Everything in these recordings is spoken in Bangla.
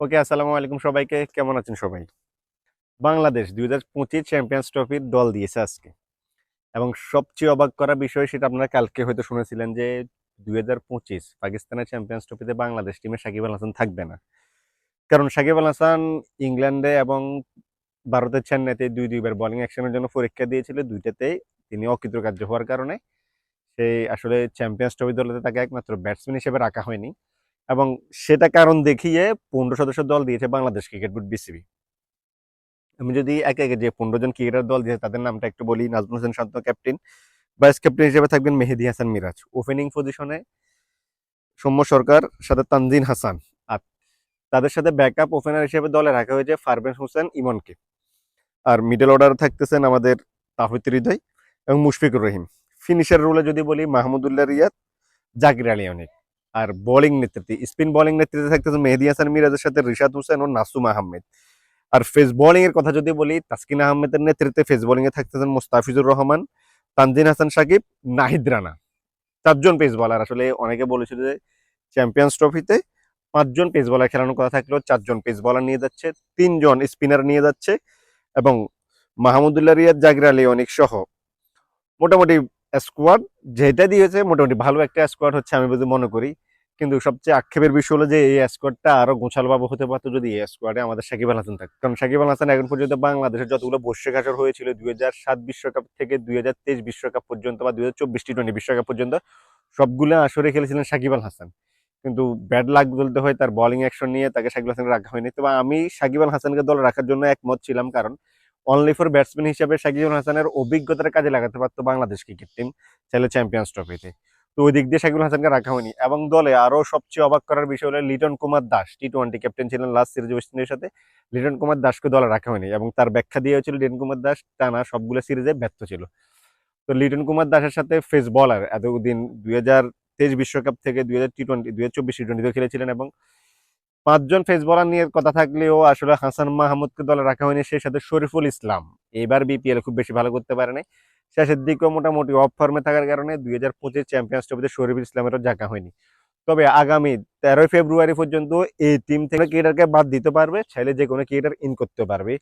ওকে, আসসালামু আলাইকুম সবাইকে। কেমন আছেন সবাই? বাংলাদেশ দুই হাজার পঁচিশ চ্যাম্পিয়ন্স ট্রফির দল দিয়েছে আজকে। এবং সবচেয়ে অবাক করা বিষয় সেটা আপনারা কালকে হয়তো শুনেছিলেন যে দুই হাজার পঁচিশ পাকিস্তানের চ্যাম্পিয়ন্স ট্রফিতে বাংলাদেশ টিমে সাকিব আল হাসান থাকবে না। কারণ সাকিব আল হাসান ইংল্যান্ডে এবং ভারতের চেন্নাইতে দুই দুইবার বোলিং অ্যাকশনের জন্য পরীক্ষা দিয়েছিল। দুইটাতেই তিনি অকৃতকার্য হওয়ার কারণে। সেই আসলে চ্যাম্পিয়ন্স ট্রফি দলেতে তাকে একমাত্র ব্যাটসম্যান হিসেবে রাখা হয়নি। এবং সেটা কারণ দেখিয়ে পনেরো সদস্য দল দিয়েছে বাংলাদেশ ক্রিকেট বোর্ড বিসিবি আমি যদি একে একে যে পনেরো জন ক্রিকেটার দল দিয়েছে, তাদের নামটা একটু বলি। Najmul Hossain Shanto captain vice captain হিসেবে থাকবেন মেহেদি হাসান মিরাজ। ওপেনিং পজিশনে সৌম্য সরকার, সাথে তানজিন হাসান। আর তাদের সাথে ব্যাকআপ ওপেনার হিসেবে দলে রাখা হয়েছে ফারবেন হোসেন, ইমনকে। আর মিডল অর্ডারে থাকতেছেন আমাদের তাহিদ হৃদয় এবং মুশফিকুর রহিম। ফিনিশার রোলে যদি বলি, মাহমুদুল্লাহ রিয়াদ, জাকির আলী অনেক। আর বোলিং নেতৃত্বে স্পিন বোলিং নেতৃত্বে থাকতেছে মেহেদি হাসান মিরাজের সাথে রিশাদ হোসেন ও নাসুম আহমেদ। আর ফেস বোলিং এর কথা যদি বলি, তাসকিন আহমেদের নেতৃত্বে ফেস বোলিং এ থাকতেছেন মোস্তাফিজুর রহমান, তানজিন হাসান সাকিব, নাহিদ রানা। চারজন পেস বলার আসলে অনেকে বলেছিল যে চ্যাম্পিয়ন্স ট্রফিতে পাঁচজন পেস বলার খেলানোর কথা থাকলেও চারজন পেস বলার নিয়ে যাচ্ছে, তিনজন স্পিনার নিয়ে যাচ্ছে এবং মাহমুদুল্লাহ রিয়াদ, জাগির আলী, অনেক সহ মোটামুটি স্কোয়াড যেটা দিয়েছে মোটামুটি ভালো একটা স্কোয়াড হচ্ছে আমি যদি মনে করি। কিন্তু সবচেয়ে আক্ষেপের বিষয় হলো যে এই স্কোয়াডটা আরও গোছালভাবে হতে পারতো যদি এই স্কোয়াডে আমাদের সাকিব আল হাসান থাকতো। কারণ সাকিব আল হাসান এখন পর্যন্ত বাংলাদেশের যতগুলো বর্ষিক আসর হয়েছিল, দুই হাজার সাত বিশ্বকাপ থেকে দুই হাজার তেইশ বিশ্বকাপ পর্যন্ত বা দুই হাজার চব্বিশ টি টোয়েন্টি বিশ্বকাপ পর্যন্ত সবগুলো আসরে খেলেছিলেন সাকিব আল হাসান। কিন্তু ব্যাড লাক বলতে হয় তার বলিং অ্যাকশন নিয়ে তাকে সাকিব হাসানকে রাখা হয়নি। তবে আমি সাকিব আল হাসানকে দল রাখার জন্য একমত ছিলাম কারণ অনলি ফর ব্যাটসম্যান হিসেবে সাকিব হাসানের অভিজ্ঞতার কাজে লাগাতে পারতো বাংলাদেশ ক্রিকেট টিম চাইলে চ্যাম্পিয়ন্স ট্রফিতে তো। ওই দিক দিয়ে সাকিব আল হাসানকে রাখা হয়নি এবং দলে আরও সবচেয়ে অবাক করার বিষয় হলো Liton Kumar Das T twenty captain ছিলেন লাস্ট সিরিজ ওয়েস্ট ইন্ডিজের সাথে। লিটন কুমার দাসকে দলে রাখা হয়নি এবং তার ব্যাখ্যা দিয়ে হয়েছিল লিটন কুমার দাস টানা সবগুলো সিরিজে ব্যর্থ ছিল। তো লিটন কুমার দাসের সাথে ফেস বলার এতদিন দুই হাজার তেইশ বিশ্বকাপ থেকে দুই হাজার টি টোয়েন্টি দুই হাজার চব্বিশ টি টোয়েন্টিতে খেলেছিলেন এবং পাঁচজন ফেস বলার নিয়ে কথা থাকলেও আসলে হাসান মাহমুদকে দলে রাখা হয়নি, সেই সাথে শরীফুল ইসলাম। এবার বিপিএল খুব বেশি ভালো করতে পারেনি। শেষের দিকেও মোটামুটি অফ ফর্মে থাকার কারণে দুই হাজার পঁচিশ চ্যাম্পিয়ন্স ট্রফিতে শরীফুল ইসলামেরও জায়গা হয়নি। তবে আগামী তেরোই ফেব্রুয়ারি পর্যন্ত এই টিম থেকে ক্রিকেটারকে বাদ দিতে পারবে, চাইলে যে কোনো ক্রিকেটার ইন করতে পারবে।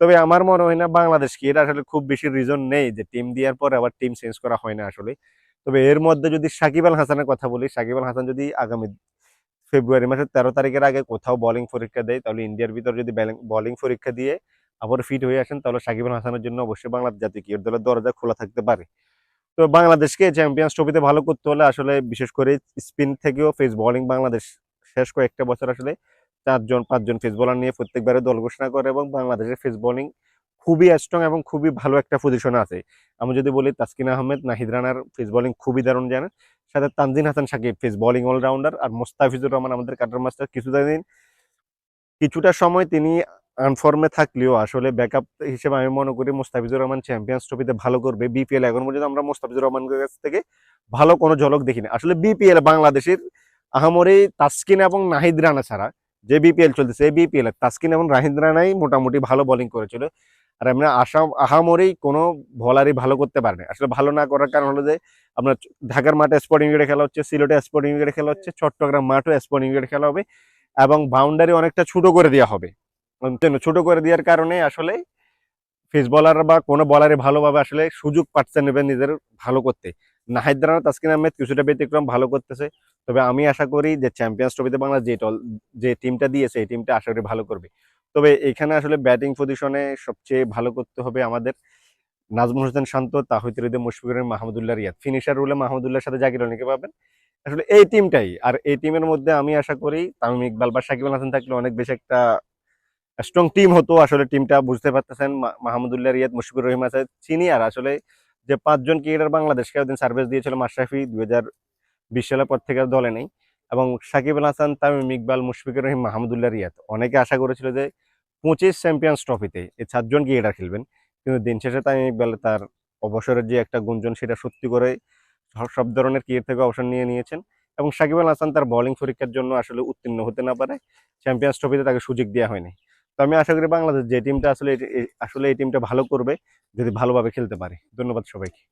তবে আমার মনে হয় না বাংলাদেশ ক্রিকেটার আসলে খুব বেশি রিজন নেই যে টিম দেওয়ার পর আবার টিম চেঞ্জ করা হয় না আসলে। তবে এর মধ্যে যদি সাকিব আল হাসানের কথা বলি, সাকিব আল হাসান যদি আগামী ফেব্রুয়ারি মাসের তেরো তারিখের আগে কোথাও বলিং পরীক্ষা দেয়, তাহলে ইন্ডিয়ার ভিতর যদি বোলিং পরীক্ষা দিয়ে আবার ফিট হয়ে আসেন, তাহলে সাকিব আল হাসানের জন্য অবশ্যই বাংলাদেশ জাতীয় ক্রিকেট দলের দরজা খোলা থাকতে পারে। তো বাংলাদেশকে চ্যাম্পিয়ন্স ট্রফিতে ভালো করতে হলে আসলে বিশেষ করে স্পিন থেকেও ফেস বোলিং বাংলাদেশ শেষ কয়েকটা বছর আসলে চারজন, পাঁচজন ফেস বোলার নিয়ে প্রত্যেকবারে দল ঘোষণা করে এবং বাংলাদেশের ফেস বোলিং খুবই স্ট্রং এবং খুবই ভালো একটা পজিশনে আছে। আমি যদি বলি তাসকিন আহমেদ, নাহিদ রানার ফেস বলিং খুবই দারুণ জানেন। সাথে Tanzim Hasan Sakib pace bowling allrounder আর মোস্তাফিজুর রহমান আমাদের কাটার মাস্টার কিছুটা দিন। কিছুটা সময় তিনি আনফর্মে থাকলেও আসলে ব্যাকআপ হিসেবে আমি মনে করি মোস্তাফিজুর রহমান চ্যাম্পিয়ন্স ট্রফিতে ভালো করবে। বিপিএল এখন পর্যন্ত আমরা মোস্তাফিজুর রহমানের কাছ থেকে ভালো কোনো ঝলক দেখিনি। আসলে বিপিএল বাংলাদেশের আহামরি তাসকিন এবং নাহিদ রানা ছাড়া যে বিপিএল চলতেছে, এই বিপিএল তাসকিন এবং নাহিদ রানাই মোটামুটি ভালো বোলিং করেছিল। আর আমরা আসাম আহামরি কোনো বলারই ভালো করতে পারেনি আসলে ভালো না করার কারণ হলো যে, আপনার ঢাকার মাঠে স্পোর্টিং ইউনিটে খেলা হচ্ছে, সিলেটে স্পোর্টিং ইউনিটে খেলা হচ্ছে, চট্টগ্রাম মাঠও স্পোর্টিং ইউনিটে খেলা হবে এবং বাউন্ডারি অনেকটা ছোটো করে দেওয়া হবে। ছোট করে দেওয়ার কারণে আসলে ফিস বলার বা কোনো বলারে ভালোভাবে আসলে সুযোগ পাচ্ছে নেবে নিজের ভালো করতে। নাহিদ রানা তাসকিন আহমেদ কিছুটা ব্যতিক্রম, ভালো করতেছে। তবে আমি আশা করি যে চ্যাম্পিয়ন্স ট্রফিতে বাংলা যে দল যে টিমটা দিয়েছে, এই টিমটা আশা করি ভালো করবে। তবে এখানে আসলে ব্যাটিং পজিশনে সবচেয়ে ভালো করতে হবে আমাদের নাজমুল হোসেন শান্ত তাহিদ হৃদয় মুশফিকুর মাহমুদুল্লাহ রিয়াদ। ফিনিশার রুলে মাহমুদুল্লাহর সাথে জাকির অনেকে পাবেন। আসলে এই টিমটাই আর এই টিমের মধ্যে আমি আশা করি তামিম ইকবাল বা সাকিব আল হাসান থাকলে অনেক বেশি একটা স্ট্রং টিম হতো। আসলে টিমটা বুঝতে পারতেছেন মাহমুদুল্লাহ রিয়াদ, মুশফিকুর রহিম আছে চিনি আর আসলে যে পাঁচজন ক্রিকেটার বাংলাদেশকে ওদিন সার্ভিস দিয়েছিল মাশরাফি দুই হাজার বিশ সালের পর থেকে দলে নেই। এবং সাকিব আল হাসান, তামিম ইকবাল, মুশফিকুর রহিম, মাহমুদুল্লাহ রিয়াদ। অনেকে আশা করেছিল যে পঁচিশ চ্যাম্পিয়ন্স ট্রফিতে এই চারজন ক্রিকেটার খেলবেন। কিন্তু দিন শেষে তামিম ইকবাল তার অবসরের যে একটা গুঞ্জন, সেটা সত্যি করে সব ধরনের ক্রিকেট থেকে অবসর নিয়ে নিয়েছেন এবং সাকিব আল হাসান তার বোলিং পরীক্ষার জন্য আসলে উত্তীর্ণ হতে না পারে। চ্যাম্পিয়ন্স ট্রফিতে তাকে সুযোগ দেওয়া হয়নি। তো আমি আশা করি বাংলাদেশ যে টিমটা আসলে আসলে এই টিমটা ভালো করবে, যদি ভালোভাবে খেলতে পারে। ধন্যবাদ সবাইকে।